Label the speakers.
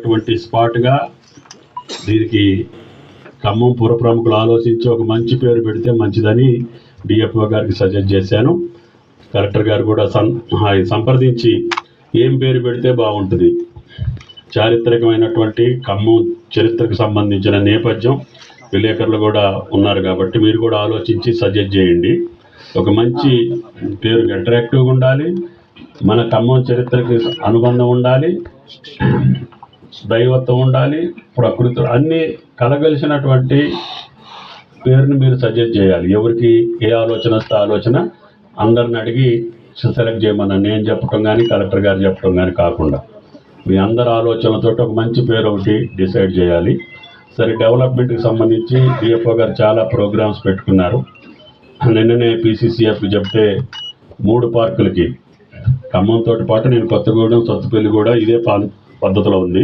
Speaker 1: అటువంటి స్పాట్గా దీనికి ఖమ్మం పుర ప్రముఖులు ఆలోచించి ఒక మంచి పేరు పెడితే మంచిదని డిఎఫ్ఓ గారికి సజెస్ట్ చేశాను. కలెక్టర్ గారు కూడా సం సంప్రదించి ఏం పేరు పెడితే బాగుంటుంది. చారిత్రకమైనటువంటి ఖమ్మం చరిత్రకు సంబంధించిన నేపథ్యం విలేకరులు కూడా ఉన్నారు కాబట్టి మీరు కూడా ఆలోచించి సజెస్ట్ చేయండి. ఒక మంచి పేరు అట్రాక్టివ్గా ఉండాలి. మన ఖమ్మం చరిత్రకి అనుబంధం ఉండాలి. దైవత్వం ఉండాలి ప్రకృతి అన్నీ కలగలిసినటువంటి పేరుని మీరు సజెస్ట్ చేయాలి. ఎవరికి ఏ ఆలోచన వస్తే ఆలోచన అందరిని అడిగి సెలెక్ట్ చేయమన్నా నేను చెప్పటం కానీ కలెక్టర్ గారు చెప్పటం కానీ కాకుండా. మీ అందరి ఆలోచనలతో ఒక మంచి పేరు ఒకటి డిసైడ్ చేయాలి. సరే డెవలప్మెంట్కి సంబంధించి డిఎఫ్ఓ గారు చాలా ప్రోగ్రామ్స్ పెట్టుకున్నారు. నిన్ననే పీసీసీఎఫ్కి చెప్తే మూడు పార్కులకి ఖమ్మంతో పాటు నేను కొత్తగూడెం సొత్తపల్లి కూడా ఇదే పాలు పద్ధతిలో ఉంది.